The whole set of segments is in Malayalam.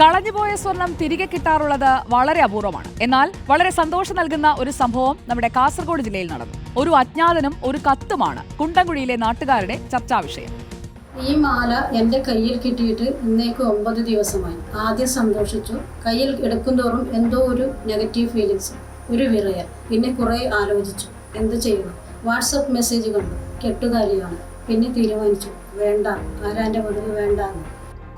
കളഞ്ഞുപോയ സ്വർണം തിരികെ കിട്ടാറുള്ളത് വളരെ അപൂർവമാണ്. എന്നാൽ വളരെ സന്തോഷം നൽകുന്ന ഒരു സംഭവം നമ്മുടെ കാസർഗോഡ് ജില്ലയിൽ നടന്നു. ഒരു അജ്ഞാതനും ഒരു കത്തുമാണ് കുണ്ടംകുഴിയിലെ നാട്ടുകാരുടെ ചർച്ചാ വിഷയം. ഈ മാല എന്റെ കയ്യിൽ കിട്ടിയിട്ട് ഇന്നേക്ക് ഒമ്പത് ദിവസമായി. ആദ്യം സന്തോഷിച്ചു. കയ്യിൽ എടുക്കുന്തോറും എന്തോ ഒരു നെഗറ്റീവ് ഫീലിങ്സ് ഒരു വിറയൽ. പിന്നെ കുറേ ആലോചിച്ചു. എന്ത് ചെയ്യണം? വാട്സപ്പ് മെസ്സേജ് കണ്ടു. കെട്ടുകാരിയാണ്. പിന്നെ തീരുമാനിച്ചു. വേണ്ട. ആരാന്റെ വെറുതെ വേണ്ട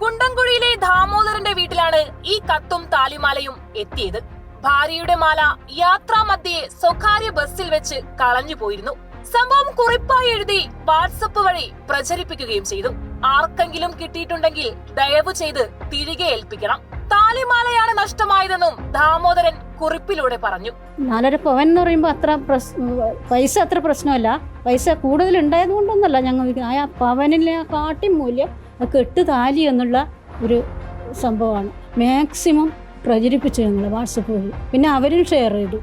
കുണ്ടംകുഴിയിലെ ദാമോദരന്റെ വീട്ടിലാണ് ഈ കത്തും താലിമാലയും എത്തിയത്. ഭാര്യയുടെ മാല യാത്രാമധ്യേ സ്വകാര്യ ബസ്സിൽ വെച്ച് കളഞ്ഞു പോയിരുന്നു. സംഭവം കുറിപ്പായി എഴുതി വാട്സപ്പ് വഴി പ്രചരിപ്പിക്കുകയും ചെയ്തു. ആർക്കെങ്കിലും കിട്ടിയിട്ടുണ്ടെങ്കിൽ ദയവ് ചെയ്ത് തിരികെ ഏൽപ്പിക്കണം. താലിമാലയാണ് നഷ്ടമായതെന്നും ദാമോദരൻ കുറിപ്പിലൂടെ പറഞ്ഞു. നാലര പവൻ എന്ന് പറയുമ്പോൾ അത്ര പൈസ അത്ര പ്രശ്നമല്ല. പൈസ കൂടുതൽ ഉണ്ടായത് കൊണ്ടൊന്നല്ല ഞങ്ങൾ ആ പവനിലെ ആ കാട്ടി മൂല്യം കെട്ട് താലി എന്നുള്ള ഒരു സംഭവമാണ്. മാക്സിമം പ്രചരിപ്പിച്ചു ഞങ്ങൾ വാട്സപ്പ് വഴി. പിന്നെ അവരും ഷെയർ ചെയ്തു.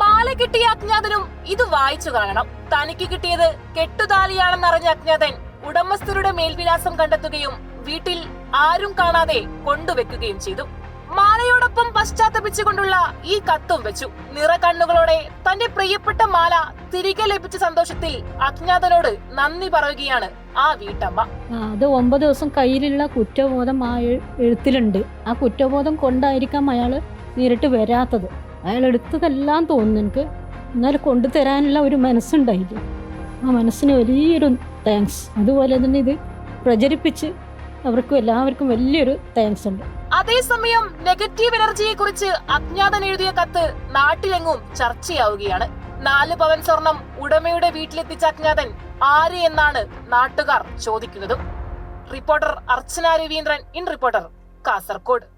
മാല കിട്ടിയ അജ്ഞാതനും ഇത് വായിച്ചു കാണണം. തനിക്ക് കിട്ടിയത് കെട്ടുതാലിയാണെന്നറിഞ്ഞ അജ്ഞാതൻ ഉടമസ്ഥരുടെ മേൽവിലാസം കണ്ടെത്തുകയും വീട്ടിൽ ആരും കാണാതെ കൊണ്ടുവെക്കുകയും ചെയ്തു. മാലയോടൊപ്പം പശ്ചാത്തപിച്ചുകൊണ്ടുള്ള ഈ കത്തും വെച്ചു. നിറകണ്ണുകളോടെ തന്റെ പ്രിയപ്പെട്ട മാല തിരികെ ലഭിച്ച സന്തോഷത്തിൽ അജ്ഞാതനോട് നന്ദി പറയുകയാണ് ആ വീട്ടമ്മ. അത് ഒമ്പത് ദിവസം കയ്യിലുള്ള കുറ്റബോധം ആ എഴു- എഴുത്തിലുണ്ട്. ആ കുറ്റബോധം കൊണ്ടായിരിക്കാം അയാൾ നേരിട്ട് വരാത്തത്. അയാൾ എടുത്തതെല്ലാം തോന്നുന്നു എനിക്ക്. എന്നാൽ കൊണ്ടുതരാനുള്ള ഒരു മനസ്സുണ്ടായില്ല. ആ മനസ്സിന് വലിയൊരു താങ്ക്സ് അതുപോലെ തന്നെ ഇത് പ്രചരിപ്പിച്ച് അവർക്കും എല്ലാവർക്കും വലിയൊരു താങ്ക്സ് ഉണ്ട്. അതേസമയം നെഗറ്റീവ് എനർജിയെ കുറിച്ച് അജ്ഞാതൻ എഴുതിയ കത്ത് നാട്ടിലെങ്ങും ചർച്ചയാവുകയാണ്. നാല് പവൻ സ്വർണം ഉടമയുടെ വീട്ടിലെത്തിച്ച അജ്ഞാതൻ ആര് എന്നാണ് നാട്ടുകാർ ചോദിക്കുന്നത്. Reporter Archana Raveendran in reporter Kasaragod.